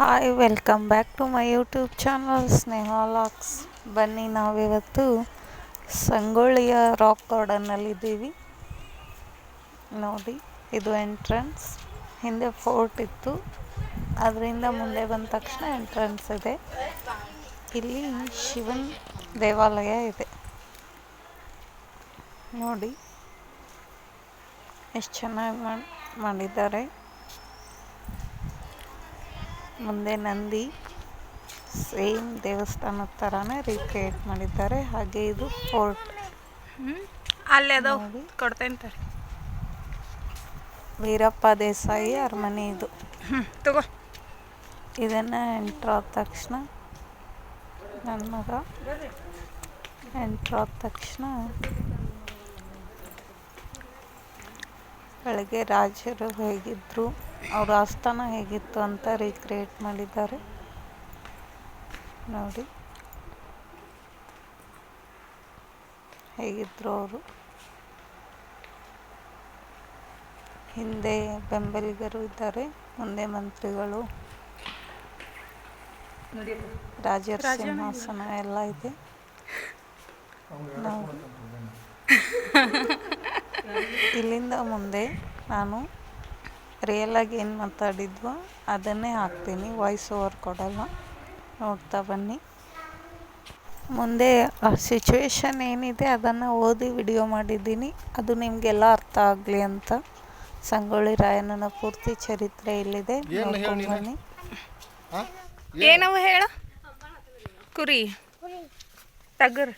Hi welcome back to my YouTube channel Sneha LOX ಬನ್ನಿ ನಾವಿವತ್ತು ಸಂಗೊಳ್ಳಿಯ rock ಗಾರ್ಡನ್ನಲ್ಲಿದ್ದೀವಿ ನೋಡಿ, ಇದು ಎಂಟ್ರೆನ್ಸ್ ಹಿಂದೆ ಫೋರ್ಟ್ ಇತ್ತು. ಅದರಿಂದ ಮುಂದೆ ಬಂದ ತಕ್ಷಣ ಎಂಟ್ರೆನ್ಸ್ ಇದೆ. ಇಲ್ಲಿ ಶಿವನ್ ದೇವಾಲಯ ಇದೆ. ನೋಡಿ, ಎಷ್ಟು ಚೆನ್ನಾಗಿ ಮಾಡಿ ಮಾಡಿದ್ದಾರೆ. ಮುಂದೆ ನಂದಿ ಸೇಮ್ ದೇವಸ್ಥಾನದ ಥರನೇ ರೀಕ್ರಿಯೇಟ್ ಮಾಡಿದ್ದಾರೆ. ಹಾಗೆ ಇದು ಫೋರ್ಟ್ ಅಲ್ಲಿ ಅದು. ಕೊಡ್ತೇನೆ ವೀರಪ್ಪ ದೇಸಾಯಿ ಅರಮನೆ ಇದು. ತಗೋ. ಇದನ್ನು ಎಂಟ್ರಾದ ತಕ್ಷಣ ನನ್ನ ಮಗ ಆದ ತಕ್ಷಣ ಬೆಳಗ್ಗೆ ರಾಜರು ಹೇಗಿದ್ದರು ಅವ್ರ ಆಸ್ಥಾನ ಹೇಗಿತ್ತು ಅಂತ ರೀಕ್ರಿಯೇಟ್ ಮಾಡಿದ್ದಾರೆ. ನೋಡಿ. ಹೇಗಿದ್ರು ಅವರು. ಹಿಂದೆ ಬೆಂಬಲಿಗರು ಇದ್ದಾರೆ ಮುಂದೆ ಮಂತ್ರಿಗಳು. ರಾಜರ ಸಿಂಹಾಸನ ಎಲ್ಲ ಇದೆ. ಇಲ್ಲಿಂದ ಮುಂದೆ ನಾನು ರಿಯಲಾಗಿ ಏನು ಮಾತಾಡಿದ್ವೋ ಅದನ್ನೇ ಹಾಕ್ತೀನಿ. ವಾಯ್ಸ್ ಓವರ್ ಕೊಡಲ್ಲ. ನೋಡ್ತಾ ಬನ್ನಿ. ಮುಂದೆ ಆ ಸಿಚುವೇಶನ್ ಏನಿದೆ ಅದನ್ನು ಓದಿ ವಿಡಿಯೋ ಮಾಡಿದ್ದೀನಿ. ಅದು ನಿಮಗೆಲ್ಲ ಅರ್ಥ ಆಗಲಿ ಅಂತ. ಸಂಗೊಳ್ಳಿ ರಾಯಣ್ಣನ ಪೂರ್ತಿ ಚರಿತ್ರೆ ಇಲ್ಲಿದೆ. ನೋಡ್ಕೊಂಡು ಬನ್ನಿ. ಏನವ ಹೇಳ? ಕುರಿ. ಟಗರ್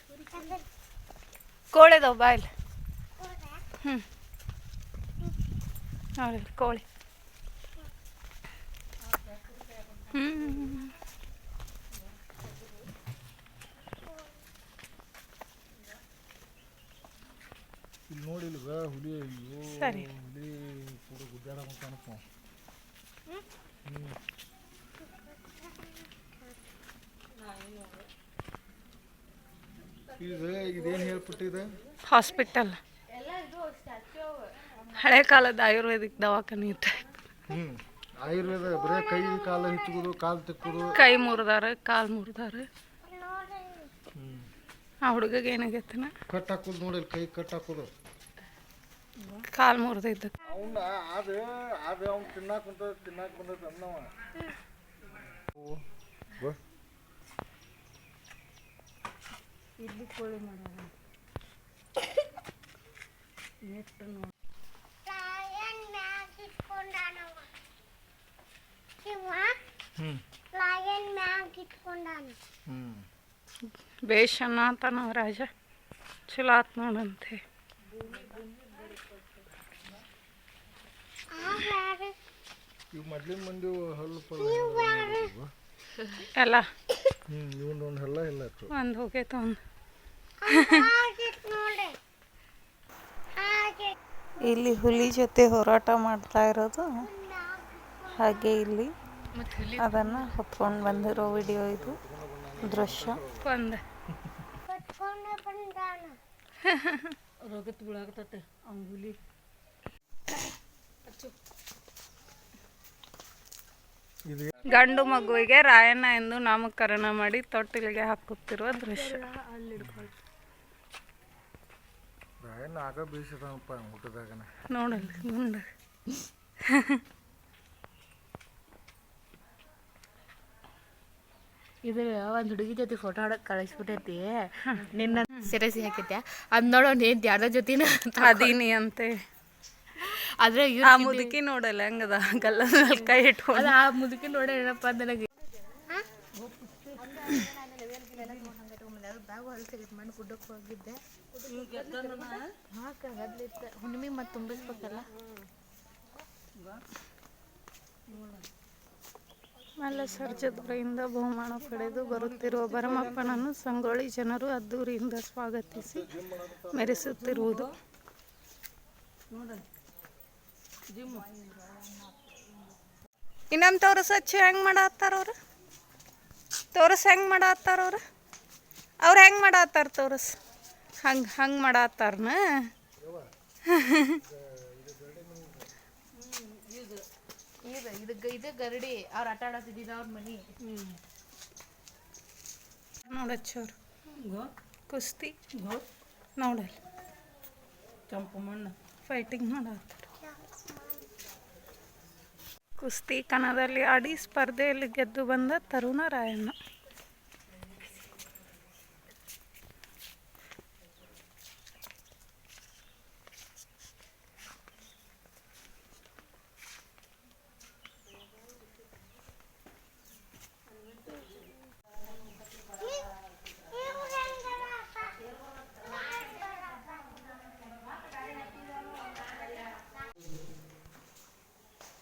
ಕೋಳೆದವು ಬಾಯ್ಲ್. ಹ್ಞೂ ನೋಡಿ ಕೋಳಿ. ಹ್ಞೂ ಇಲ್ಲಿ ನೋಡಿ ಇಲ್ಲಿ ಬಾ ಹುಲಿ ಅಯ್ಯೋ ಸರಿ. ಹುಲಿ ಕೂಡ ಗುದ್ದಾಡಕಂತಾನಪ್ಪ ಇದು ಇದೇನು ಹೇಳ್ಬಿಟ್ಟಿದೆ ಹಾಸ್ಪಿಟಲ್. ಹಳೆ ಕಾಲದ ಆಯುರ್ವೇದಿಕ್ ದವಾಖಾನೆ ಇತ್ತು. ಹ್ಞೂ ಆಯುರ್ವೇದ ಬರೇ ಕೈ ಕಾಲು ಹಿಚ್ಚುವುದು ಕಾಲು ತಿಕ್ಕುದು ಕೈ ಮುರಿದಾರ ಕಾಲು ಮುರಿದಾರ. ಆ ಹುಡುಗಗೆ ಏನಾಗೈತನ? ಕಟ್ ಹಾಕೋದು ನೋಡಿ ಕೈ ಕಟ್ ಹಾಕೋದು. ಕಾಲು ಮುರಿದೈತೆ. ಅವನ್ನ ಅದು ಅದು ಅವ್ನು ತಿನ್ನಾಕ ಕುಂತ ತಿನ್ನಾಕ ಬಂದೈತೆ ಅನ್ನವ. ನೆಟ್ಟು ಲಯನ್ ಶಿವ ಹ್ಞೂ ಲಯನ್ ಮ್ಯಾಗ್ ಇಟ್ಕೊಂಡಾನ. ಹ್ಞೂ ಬೇಷ್ ಅನ್ನತಾನ ರಾಜ ಚಲೋ ಆತ್ ನೋಡಂತೆ ಎಲ್ಲ. ಒಂದು ಹೋಗೈತೆ ಒಂದು. ಇಲ್ಲಿ ಹುಲಿ ಜೊತೆ ಹೋರಾಟ ಮಾಡ್ತಾ ಇರೋದು. ಹಾಗೆ ಇಲ್ಲಿ ಅದನ್ನು ಹೊತ್ಕೊಂಡು ಬಂದಿರೋ ವಿಡಿಯೋ ಇದು ದೃಶ್ಯ. ಗಂಡು ಮಗುವಿಗೆ ರಾಯಣ್ಣ ಎಂದು ನಾಮಕರಣ ಮಾಡಿ ತೊಟ್ಟಿಲಿಗೆ ಹಾಕುತ್ತಿರುವ ದೃಶ್ಯ. ನೋಡಲ್ಲಿ ಮುಂದೆ. ಇದು ಒಂದು ಹುಡುಗಿ ಜೊತೆ ಫೋಟೋ ಹೊಡಕ್ ಕಳಿಸ್ಬಿಟ್ಟೈತಿ. ನಿನ್ನ ಸೆರೆಸಿ ಹಾಕೈತೆ ಅದ್ ನೋಡೋ ನೀನ್ ಯಾರ ಜೊತೆನ ಅದೀನಿ ಅಂತೆ. ಆದ್ರೆ ಇವ್ರು ಆ ಮುದುಕಿ ನೋಡಲ್ಲ ಹೆಂಗದ? ಗಲ್ಲ ಕೈ ಇಟ್ಕೊಂಡು ಆ ಮುದುಕಿ ನೋಡ ಏನಪ್ಪ ನನಗೆ ಮಣ್ಣು ಗುಡ್ಡಕ್ಕೆ ಹೋಗಿದ್ದೆ ಹುಣ್ಣಿಮೆ ಮತ್ತೆ ತುಂಬಿಸ್ಬೇಕಲ್ಲ ಮಲ್ಲಸರ್ಜದವರಿಂದ ಬಹುಮಾನ ಪಡೆದು ಬರುತ್ತಿರುವ ಭರಮಪ್ಪನನ್ನು ಸಂಗೊಳ್ಳಿ ಜನರು ಅದ್ದೂರಿಯಿಂದ ಸ್ವಾಗತಿಸಿ ಮೆರೆಸುತ್ತಿರುವುದು. ಇನ್ನೊಮ್ಮೆ ತೋರಿಸಚ್ಚು ಹೆಂಗೆ ಮಾಡತ್ತಾರ ಅವ್ರು? ತೋರಿಸ್ ಹೆಂಗೆ ಮಾಡತ್ತಾರ ಅವ್ರು? ಅವ್ರು ಹೆಂಗೆ ಮಾಡತ್ತಾರ ತೋರಿಸ್? ಹಂಗೆ ಹಂಗೆ ಮಾಡತ್ತಾರನ? ಇದು ಗ- ಇದು ಗರಡಿ ಅವ್ರು ಆಟ ಆಡತ್ತಿದ್ದಿದ್ದು ಅವ್ರ ಮನಿ. ನೋಡಚ್ಚವ್ರು. ಕುಸ್ತಿ. ನೋಡಲ್ಲ. ಕೆಂಪು ಮಣ್ಣು. ಫೈಟಿಂಗ್ ಮಾಡತ್ತಾರ ಕುಸ್ತಿ ಕಣದಲ್ಲಿ ಆಡಿ ಸ್ಪರ್ಧೆಯಲ್ಲಿ ಗೆದ್ದು ಬಂದ ತರುಣ ರಾಯಣ್ಣ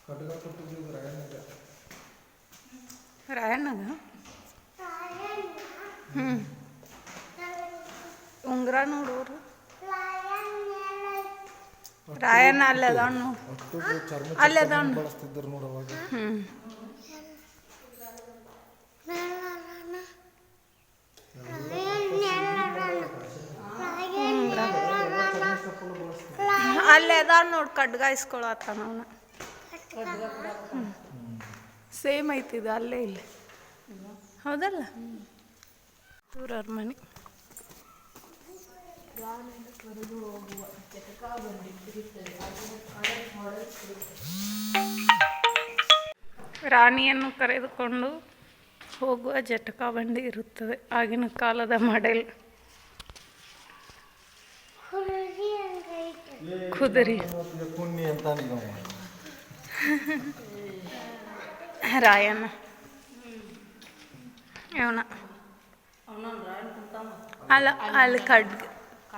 ಕಟ್ಗ ಕೊಟ್ಟಿದ್ದು ರಾಯಣ್ಣಗ ರಾಯಣ್ಣಗ ಹ್ಞೂ ಉಂಗ್ರ ನೋಡೋರು ರಾಯಣ್ಣ ಅಲ್ಲೇ ಅದಾವ ಅಲ್ಲೇ ಅದಾವ ಬಳಸ್ತಿದ್ರು ಅವಾಗ ಅಲ್ಲೇ ನೋಡಿ ಖಡ್ಗ ಇಸ್ಕೊಳತ್ತಾನ ಅವನ ಸೇಮ್ ಐತಿದ ಅಲ್ಲೇ ಇಲ್ಲಿ. ಹೌದಲ್ಲ? ಊರವ್ರ ಮನೆ. ರಾಣಿಯನ್ನು ಕರೆದುಕೊಂಡು ಹೋಗುವ ಜಟಕ ಬಂಡಿ ಇರುತ್ತದೆ ಆಗಿನ ಕಾಲದ ಮಾಡೆಲ್. ಕುದುರಿ. ರಾಯಣ್ಣ. ಅಲ್ಲ ಅಲ್ಲಿ ಕಡ್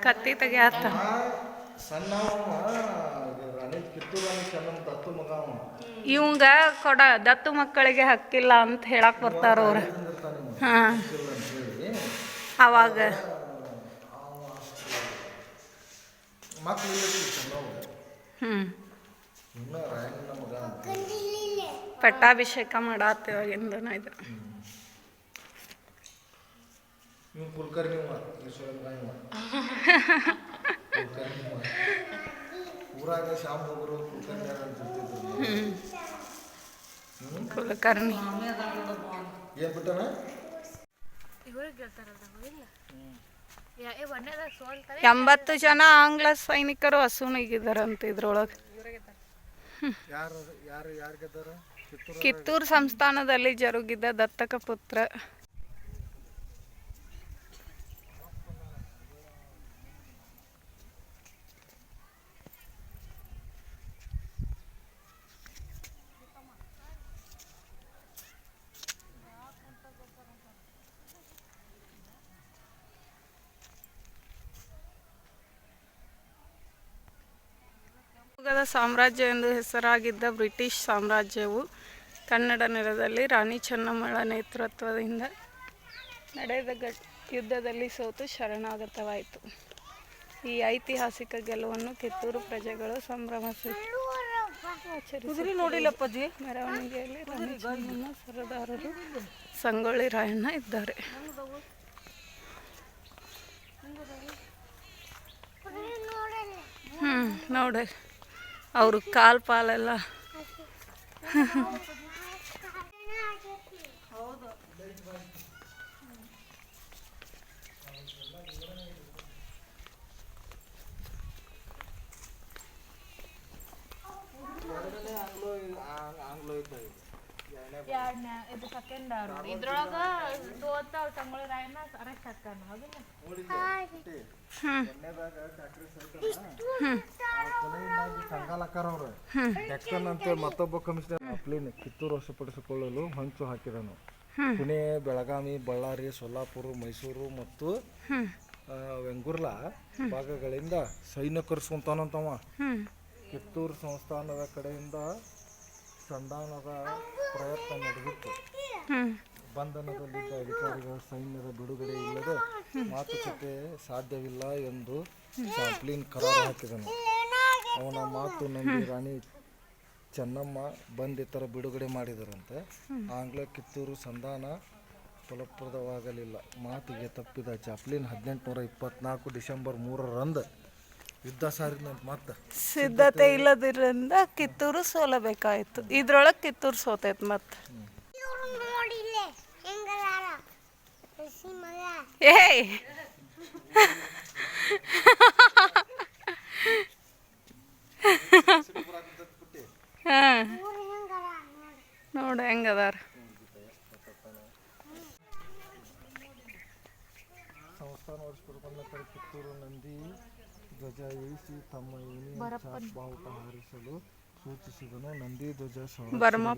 ಕತ್ತಿ ತೆಗಿಯತ್ತ ಇವಂಗ ಕೊಡ, ದತ್ತು ಮಕ್ಕಳಿಗೆ ಹಕ್ಕಿಲ್ಲ ಅಂತ ಹೇಳಕ್ ಬರ್ತಾರ ಅವ್ರು. ಅವಾಗ. ಹ್ಮ್. ಪಟ್ಟಾಭಿಷೇಕ ಮಾಡತ್ತೇವಾಗಿಂದ ಇದು. ಇವ್ ಕುಲಕರ್ಣಿ ಇವ ಈಶ್ವರ ಮಗ ಇವ ಕುಲಕರ್ಣಿ ಇವ ಊರಾಗ ಶಾಮ್ ಹೋಗರು ಕುಲಕರ್ಣಿ ಯಾರು ಅಂತ ಇರ್ತಿದ್ರು ಕುಲಕರ್ಣಿ ಏನ್ ಸೋಲ್ತಾರೆ ಎಂಬತ್ತು ಜನ ಆಂಗ್ಲ ಸೈನಿಕರು ಹಸುನಿಗಿದಾರಂತ ಇದ್ರೊಳಗ. ಯಾರು ಯಾರು ಯಾರು ಗೆದ್ದಾರ? ಕಿತ್ತೂರು ಕಿತ್ತೂರು ಸಂಸ್ಥಾನದಲ್ಲಿ ಜರುಗಿದ ದತ್ತಕ ಪುತ್ರ ಸಾಮ್ರಾಜ್ಯ ಎಂದು ಹೆಸರಾಗಿದ್ದ ಬ್ರಿಟಿಷ್ ಸಾಮ್ರಾಜ್ಯವು ಕನ್ನಡ ನೆಲದಲ್ಲಿ ರಾಣಿ ಚೆನ್ನಮ್ಮಳ ನೇತೃತ್ವದಿಂದ ನಡೆದ ಘಟ್ ಯುದ್ಧದಲ್ಲಿ ಸೋತು ಶರಣಾಗತವಾಯಿತು. ಈ ಐತಿಹಾಸಿಕ ಗೆಲುವನ್ನು ಕಿತ್ತೂರು ಪ್ರಜೆಗಳು ಸಂಭ್ರಮ ನೋಡಿಲ್ಲಪ್ಪಜಿ? ಮೆರವಣಿಗೆಯಲ್ಲಿ ರಾಣಿ ಚೆನ್ನಮ್ಮ ಸರದಾರರು ಸಂಗೊಳ್ಳಿ ರಾಯಣ್ಣ ಇದ್ದಾರೆ. ಹ್ಞೂ ನೋಡಿ ಅವರು ಕಾಲು ಪಾಲೆಲ್ಲ. ಆಂಗ್ಲ ಇದ್ದ ಮತ್ತೊಬ್ಬ ಕಮಿಷನರ್ ಅಪ್ಲಿನ್ ಕಿತ್ತೂರು ವಶಪಡಿಸಿಕೊಳ್ಳಲು ಹಂಚು ಹಾಕಿದನು ಪುಣೆ ಬೆಳಗಾವಿ ಬಳ್ಳಾರಿ ಸೊಲ್ಲಾಪುರ ಮೈಸೂರು ಮತ್ತು ವೆಂಗುರ್ಲಾ ಭಾಗಗಳಿಂದ ಸೈನ್ಯ ಕರೆಸ್ಕೊಂತಾನಂತವ ಕಿತ್ತೂರು ಸಂಸ್ಥಾನದ ಕಡೆಯಿಂದ ಸಂಧಾನದ ಪ್ರಯತ್ನ ನಡೆದಿತ್ತು. ಬಂಧನದಲ್ಲಿದ್ದ ಅಧಿಕಾರಿಗಳ ಸೈನ್ಯದ ಬಿಡುಗಡೆ ಇಲ್ಲದೆ ಮಾತುಕತೆ ಸಾಧ್ಯವಿಲ್ಲ ಎಂದು ಚಾಪ್ಲಿನ್ ಕರಾರು ಹಾಕಿದನು. ಅವನ ಮಾತು ನಂಬಿ ರಾಣಿ ಚೆನ್ನಮ್ಮ ಬಂಧಿತರ ಬಿಡುಗಡೆ ಮಾಡಿದರಂತೆ. ಆಂಗ್ಲ ಕಿತ್ತೂರು ಸಂಧಾನ ಫಲಪ್ರದವಾಗಲಿಲ್ಲ. ಮಾತಿಗೆ ತಪ್ಪಿದ ಚಾಪ್ಲಿನ್ ಹದಿನೆಂಟುನೂರ ಇಪ್ಪತ್ನಾಲ್ಕು ಡಿಸೆಂಬರ್ ಮೂರರಂದು ಯುದ್ಧ ಸಾರಿನ ಮತ್ತೆ. ಸಿದ್ಧತೆ ಇಲ್ಲದಿರಿಂದ ಕಿತ್ತೂರು ಸೋಲಬೇಕಾಯ್ತು. ಇದ್ರೊಳಗೆ ಕಿತ್ತೂರು ಸೋತೈತೆ ಮತ್ತೆ ಏಯ್! ನೋಡು ಹೆಂಗದಾರ. ಸಂಸ್ಥಾನ ವರ್ಷ ಕಿತ್ತೂರು ನಂದಿ. ಧ್ವಜ ಇಳಿಸಿ ತಮ್ಮ ಬಾವುಟ ಹಾರಿಸಲು ಸೂಚಿಸಿದನು. ನಂದಿ ಧ್ವಜ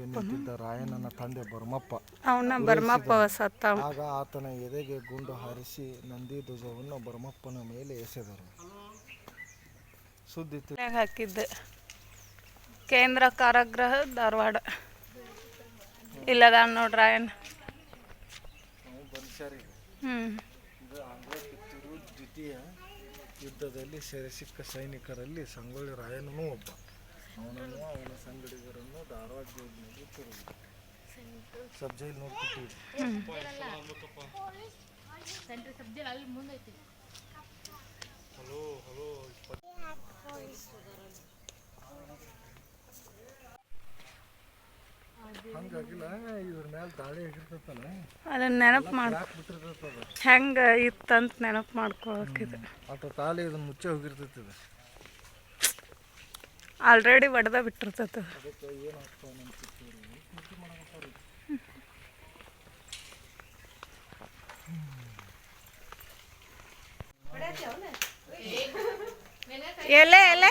ನಿಂತಿದ್ದ ರಾಯಣ್ಣನ ತಂದೆ ಬರ್ಮಪ್ಪ. ಅವನ ಬರ್ಮಪ್ಪ ಸತ್ತ ಆಗ ಆತನ ಎದೆಗೆ ಗುಂಡು ಹಾರಿಸಿ ನಂದಿ ಧ್ವಜವನ್ನು ಬರ್ಮಪ್ಪನ ಮೇಲೆ ಎಸೆದರು. ಸುದ್ದಿ ಹಾಕಿದ್ದೆ. ಕೇಂದ್ರ ಕಾರಾಗೃಹ ಧಾರವಾಡ. ಇಲ್ಲದ ನಾವು ಬನ್ಸಾರಿ ಹ್ಞೂ ಇದು ಆಂಧ್ರ ಕಿತ್ತೂರು ದ್ವಿತೀಯ ಯುದ್ಧದಲ್ಲಿ ಸೆರೆ ಸಿಕ್ಕ ಸೈನಿಕರಲ್ಲಿ ಸಂಗೊಳ್ಳಿ ರಾಯಣ್ಣನೂ ಒಬ್ಬ ಅವನನ್ನು ಅವನ ಸಂಗಡಿಗರನ್ನು ಧಾರವಾಡ ಜೈಲಿನಲ್ಲಿ ತಿರುಗಿದ ಸಬ್ ಜೈಲ್ ಹಲೋ ಹಲೋ ಅದನ್ನ ನೆನಪು ಮಾಡಿ ಹೆಂಗೆ ಇತ್ತಂತ ನೆನಪು ಮಾಡ್ಕೊಳಕಿದೆ ಆಲ್ರೆಡಿ ಒಡೆದ ಬಿಟ್ಟಿರ್ತೈತೆ ಎಲೆ ಎಲೆ?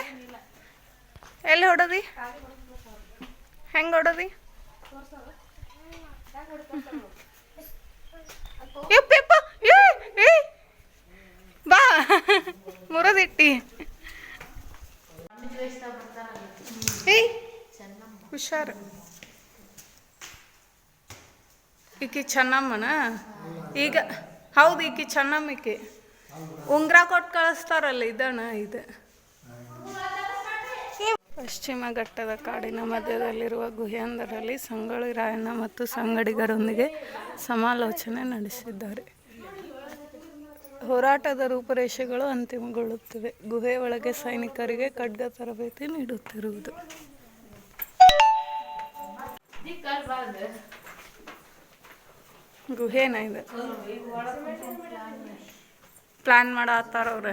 ಎಲ್ಲಿ ಹೊಡೋದಿ? ಹೆಂಗೆ ಹೊಡೋದಿ. ಬಾ. ಮುರದಿಟ್ಟಿ. ಹುಷಾರು. ಈಕಿ ಚೆನ್ನಮ್ಮನ? ಈಗ, ಹೌದು, ಈಕಿ ಚೆನ್ನಮ್ಮ ಈಕಿ ಉಂಗ್ರ ಕೊಟ್ಟು ಕಳಿಸ್ತಾರಲ್ಲ, ಇದಣ್ಣ, ಇದು. ಪಶ್ಚಿಮ ಘಟ್ಟದ ಕಾಡಿನ ಮಧ್ಯದಲ್ಲಿರುವ ಗುಹೆಯೊಂದರಲ್ಲಿ ಸಂಗೊಳ್ಳಿ ರಾಯಣ್ಣ ಮತ್ತು ಸಂಗಡಿಗರೊಂದಿಗೆ ಸಮಾಲೋಚನೆ ನಡೆಸಿದ್ದಾರೆ. ಹೋರಾಟದ ರೂಪುರೇಷೆಗಳು ಅಂತಿಮಗೊಳ್ಳುತ್ತಿವೆ. ಗುಹೆ ಒಳಗೆ ಸೈನಿಕರಿಗೆ ಖಡ್ಗ ತರಬೇತಿ ನೀಡುತ್ತಿರುವುದು. ಗುಹೆನ ಇದೆ. ಪ್ಲ್ಯಾನ್ ಮಾಡತ್ತಾರ ಅವ್ರ.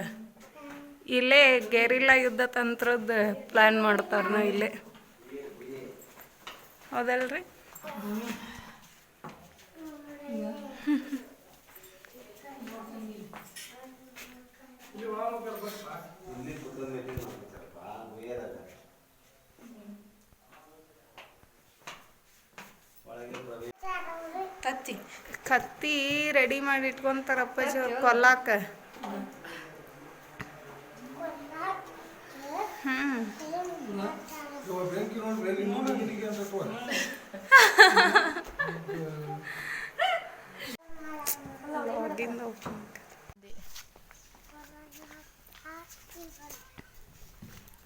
ಇಲ್ಲೇ ಗೆರಿಲ್ಲಾ ಯುದ್ಧ ತಂತ್ರದ ಪ್ಲ್ಯಾನ್ ಮಾಡ್ತಾರ ಇಲ್ಲೇ. ಹೌದಲ್ರಿ? ಕತ್ತಿ ಕತ್ತಿ ರೆಡಿ ಮಾಡಿ ಇಟ್ಕೊಂತಾರಪ್ಪ ಕೊಲ್ಲಾಕ ಹ್ಮ್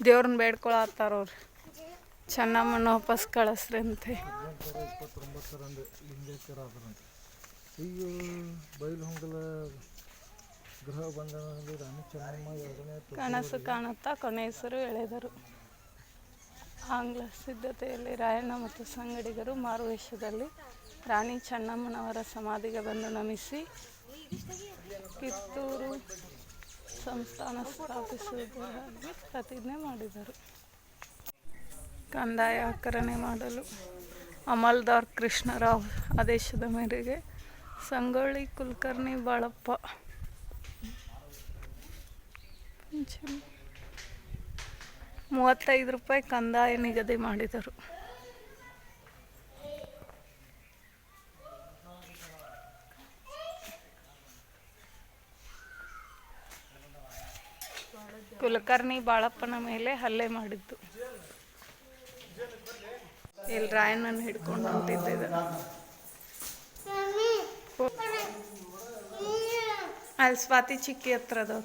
ದೇವ್ರನ್ನ ಬೇಡ್ಕೊಳತ್ತಾರ ಅವ್ರು. ಚೆನ್ನಮ್ಮನ ವಾಪಸ್ ಕಳಿಸ್ರಿ ಅಂತೆ ತು- ಕನಸು ಕಾಣುತ್ತಾ ಕೊನೆ ಹೆಸರು ಎಳೆದರು. ಆಂಗ್ಲ ಸಿದ್ಧತೆಯಲ್ಲಿ ರಾಯಣ್ಣ ಮತ್ತು ಸಂಗಡಿಗರು ಮಾರುವೇಷದಲ್ಲಿ ರಾಣಿ ಚೆನ್ನಮ್ಮನವರ ಸಮಾಧಿಗೆ ಬಂದು ನಮಿಸಿ ಕಿತ್ತೂರು ಸಂಸ್ಥಾನ ಸ್ಥಾಪಿಸುವುದಾಗಿ ಪ್ರತಿಜ್ಞೆ ಮಾಡಿದರು. ಕಂದಾಯ ಆಕರಣೆ ಮಾಡಲು ಅಮಲ್ದಾರ್ ಕೃಷ್ಣರಾವ್ ಆದೇಶದ ಮೇರೆಗೆ ಸಂಗೊಳ್ಳಿ ಕುಲಕರ್ಣಿ ಬಾಳಪ್ಪ. ಮೂವತ್ತೈದು ರೂಪಾಯಿ ಕಂದಾಯ ನಿಗದಿ ಮಾಡಿದರು. ಕುಲಕರ್ಣಿ ಬಾಳಪ್ಪನ ಮೇಲೆ ಹಲ್ಲೆ ಮಾಡಿದ್ದು. ಇಲ್ಲಿ ರಾಯಣ್ಣನ ಹಿಡ್ಕೊಂಡು ಹೊಂಟಿದ್ದ ಅಲ್ಲಿ ಸ್ವಾತಿ ಚಿಕ್ಕಿ ಹತ್ರ ಅದಾವ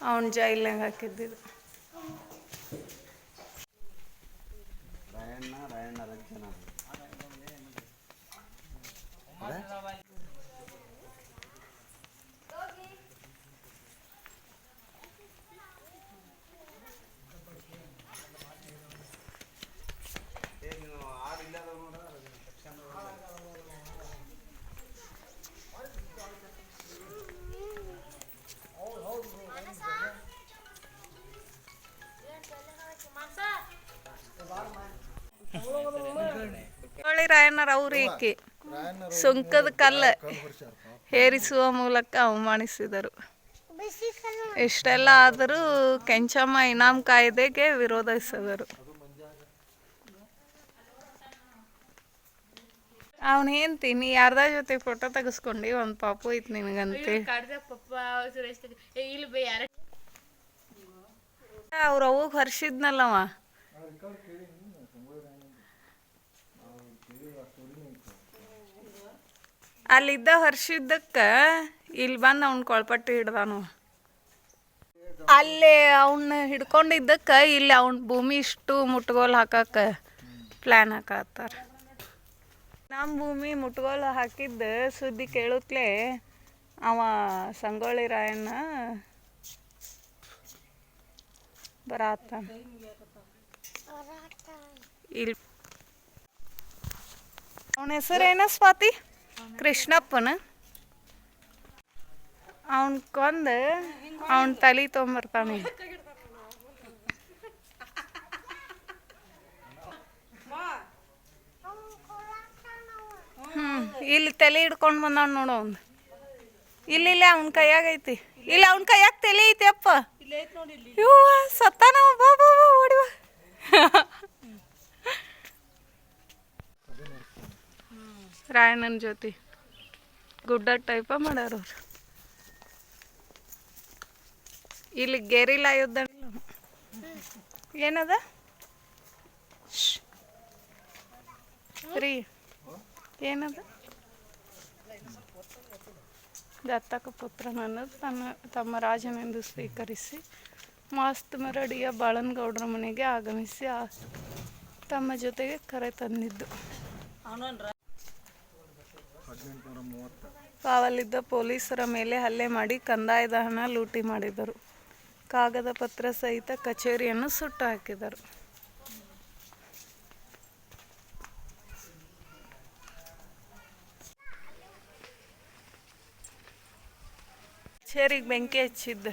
ಅವನ ಜೈಲ್ನಾಗ ಹಾಕಿದ್ದಿದ್ದು ರಾಯಣ್ಣ ರಾಯಣ್ಣ ರಜ್ಜನ ರಾಯಣ್ಣರ ಅವ್ರು ಈಕೆ ಸುಂಕದ ಕಲ್ಲ ಹೇರಿಸುವ ಮೂಲಕ ಅವಮಾನಿಸಿದರು. ಇಷ್ಟೆಲ್ಲ ಆದರೂ ಕೆಂಚಮ್ಮ ಇನಾಮ್ ಕಾಯ್ದೆಗೆ ವಿರೋಧಿಸಿದರು. ಅವನು ಏನ್ ನೀ ಯಾರ್ದ ಜೊತೆ ಫೋಟೋ ತೆಗಿಸ್ಕೊಂಡು? ಒಂದು ಪಾಪು ಐತಿ ನಿನಗಂತೆ. ಅವ್ರ ಅವಾಗ ಹರ್ಷಿದ್ನಲ್ಲವ? ಅಲ್ಲಿದ್ದ ಹರ್ಷಿದ್ದಕ್ಕ ಇಲ್ಲಿ ಬಂದು ಅವ್ನ ಕೊಳಪಟ್ಟಿ ಹಿಡ್ದಾನು. ಅಲ್ಲಿ ಅವನ್ನ ಹಿಡ್ಕೊಂಡಿದ್ದಕ್ಕ ಇಲ್ಲಿ ಅವ್ನ ಭೂಮಿ ಇಷ್ಟು ಮುಟ್ಗೋಲ್ ಹಾಕಕ್ಕ ಪ್ಲ್ಯಾನ್ ಹಾಕತ್ತಾರ. ನಮ್ಮ ಭೂಮಿ ಮುಟ್ಗೋಲ್ ಹಾಕಿದ್ದ ಸುದ್ದಿ ಕೇಳುತ್ತಲೇ ಅವ ಸಂಗೊಳ್ಳಿ ರಾಯಣ್ಣ ಬರಾತ ಇಲ್ಲಿ ಅವನ ಹೆಸರೇನ ಸ್ವಾತಿ? ಕೃಷ್ಣಪ್ಪನ? ಅವನ್ ಕೊಂದು ಅವನ್ ತಲೆ ತೊಗೊಂಬರ್ತಾನೆ ಹ್ಮ್, ಇಲ್ಲಿ ತಲೆ ಹಿಡ್ಕೊಂಡು ಬಂದಾನ ನೋಡು ಅವ್ನು. ಇಲ್ಲಿ ಇಲ್ಲ ಅವನ್ ಕೈಯಾಗ ಐತಿ ಇಲ್ಲ ಅವನ್ ಕೈಯಾಗ ತಲೆ ಐತಿ ಅಪ್ಪ. ಸತ್ತಾನ ಬಾಬಾ ಬಾ ಬಾ ಬಾ ಓಡಿ ಬಾ ರಾಯಣ್ಣನ ಜೊತೆ. ಗುಡ್ಡ ಟೈಪ ಮಾಡ್ಯಾರ ಅವ್ರು. ಇಲ್ಲಿ ಗೆರಿಲ್ಲ ಯುದ್ಧ ಏನದ. ರೀ. ಏನದ? ದತ್ತಕ ಪುತ್ರನನ್ನು ತನ್ನ, ತಮ್ಮ ರಾಜನೆಂದು ಸ್ವೀಕರಿಸಿ ಮಾಸ್ತ್ ಮರಡಿಯ ಬಾಳನಗೌಡರ ಮನೆಗೆ ಆಗಮಿಸಿ ತಮ್ಮ ಜೊತೆಗೆ ಕರೆ ತಂದಿದ್ದು. ಕಾವಲಿದ್ದ ಪೊಲೀಸರ ಮೇಲೆ ಹಲ್ಲೆ ಮಾಡಿ ಕಂದಾಯದ ಹಣ ಲೂಟಿ ಮಾಡಿದರು. ಕಾಗದ ಪತ್ರ ಸಹಿತ ಕಚೇರಿಯನ್ನು ಸುಟ್ಟು ಹಾಕಿದರು ಕಚೇರಿಗೆ ಬೆಂಕಿ ಹಚ್ಚಿದ್ದ.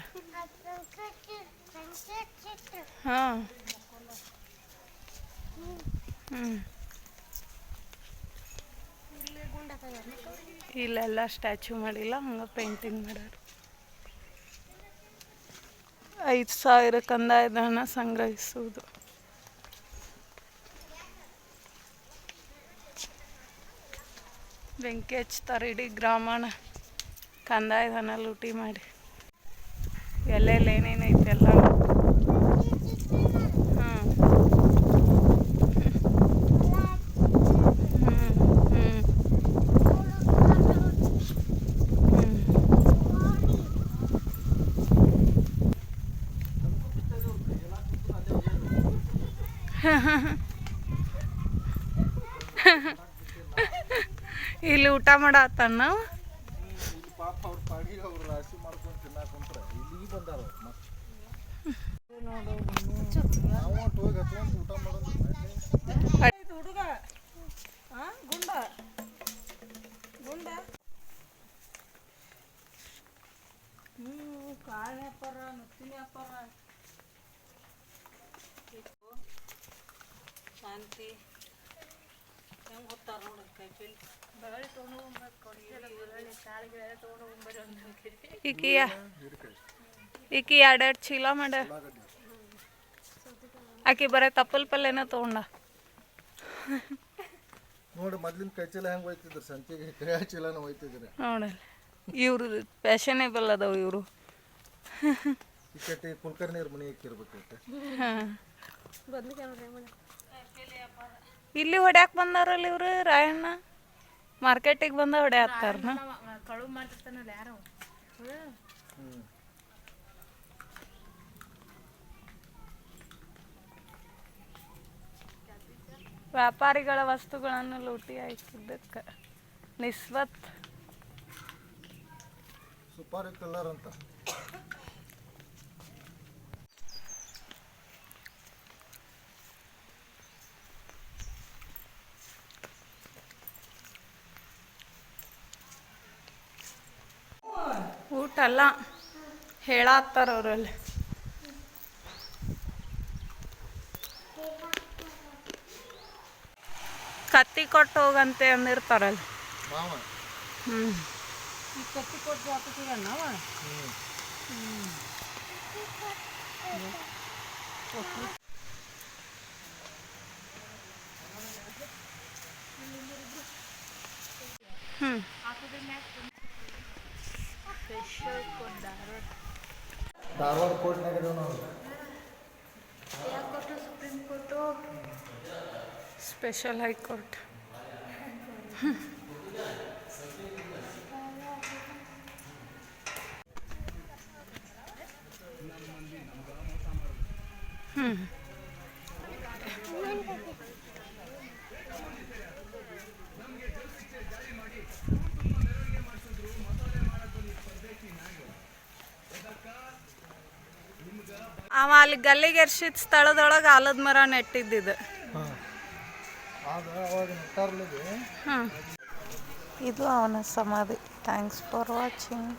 ಹಾಂ ಹ್ಞೂ ಇಲ್ಲೆಲ್ಲ ಸ್ಟ್ಯಾಚು ಮಾಡಿಲ್ಲ, ಹಂಗೆ ಪೇಂಟಿಂಗ್ ಮಾಡ್ಯಾರ. ಐದು ಸಾವಿರ ಕಂದಾಯದ ಹಣ ಸಂಗ್ರಹಿಸುವುದು. ಬೆಂಕಿ ಹಚ್ತಾರೆ ಇಡೀ ಗ್ರಾಮನ ಕಂದಾಯದ ಹಣ ಲೂಟಿ ಮಾಡಿ. ಎಲ್ಲೆಲ್ಲಿ ಏನೇನೈತೆ ಎಲ್ಲ ಹಾಂ ಹ್ಞೂ ಹ್ಞೂ ಇಲ್ಲಿ ಊಟ ಮಾಡತ್ತಾನ ನಾವು ಇಲ್ಲಿ ಪಾಪ ಅವ್ರ ಪಾಡಿಗೆ ಅವ್ರು ರಾಶಿ ಮಾಡ್ಕೊಂಡು ತಿನ್ನಾಕ ಕುಂತ್ರ ಇಲ್ಲಿಗೆ ಬಂದಾರ ಅವ್ರು ಮತ್ತೆ ನಾವು ಅಟ್ ಹೋಗಿ ಹಚ್ಕೊಂಡು ಊಟ ಮಾಡೋದು ಹುಡುಗ ಹಾಂ ಗುಂಡ ಗುಂಡ ಹ್ಞೂ ಕಾಳು ವ್ಯಾಪಾರ ನುತ್ತಿನ ವ್ಯಾಪಾರ ಶಾಂತಿ ಹೆಂಗೆ ಗೊತ್ತಾರ ನೋಡಿ ಕೈಪೇಲಿ ಬೆಳ್ಳಿ ಈಕಿಯ ಈಕಿ ಎರಡೆರಡು ಚೀಲ ಮಾಡ. ಆಕಿ ಬರೀ ತಪ್ಪಲ್ ಪಲ್ಲೆನ ತಗೊಂಡ. ನೋಡಿ ಮೊದ್ಲಿನ ಕೈ ಚೀಲ ಹೆಂಗೆ ಒಯ್ತಿದ್ರು? ಸಂತಿಗೆ ಕೈ ಚೀಲನ ಒಯ್ತಿದ್ರು. ನೋಡಲ್ಲ. ಇವ್ರು ಫ್ಯಾಷನೇಬಲ್ ಅದಾವ ಇವರು. ಇಕ್ಕಟ್ಟಿ ಕಟ್ಟಿ ಕುಲ್ಕರ್ಣಿಯವ್ರ ಮನೆ ಇಕ್ಕಿರ್ಬೇಕೈತೆ ಇಲ್ಲಿ ಹೊಡ್ಯಾಕ್ ಬಂದಾರಲ್ಲ ಇವ್ರು ರಾಯಣ್ಣ? ಮಾರ್ಕೆಟಿಗೆ ಬಂದ ಹೊಡ್ಯಾಕ್ತಾರನ ಕಳು ಮಾಡ್ತಿರ್ತಾನಲ್ಲ ಯಾರು. ವ್ಯಾಪಾರಿಗಳ ವಸ್ತುಗಳನ್ನು ಲೂಟಿ ಹಾಕಿದ್ದಕ್ಕೆ. ನಿಸ್ವತ್. ಸುಪಾರಿ ಕಲ್ಲರ್ ಅಂತ. ಅಲ್ಲ ಹೇಳತ್ತಾರ ಅವರಲ್ಲಿ. ಕತ್ತಿ ಕೊಟ್ಟು ಹೋಗಂತೆ ಅಂದಿರ್ತಾರಲ್ಲ. ಹ್ಮ್. ಹ್ಞೂ ಧಾರವಾಡ ಕೋರ್ಟ್ನಾಗ ಇದೇವ್ ನಾವು ಸ್ಪೆಷಲ್ ಹೈಕೋರ್ಟ್ ಅವ ಅಲ್ಲಿ ಗಲ್ಲಿಗೆ ಎರ್ಸಿದ ಸ್ಥಳದೊಳಗೆ ಆಲದ ಮರ ನೆಟ್ಟಿದ್ದಿದ್ದು ಇದು ಅವನ ಸಮಾಧಿ. Thanks for watching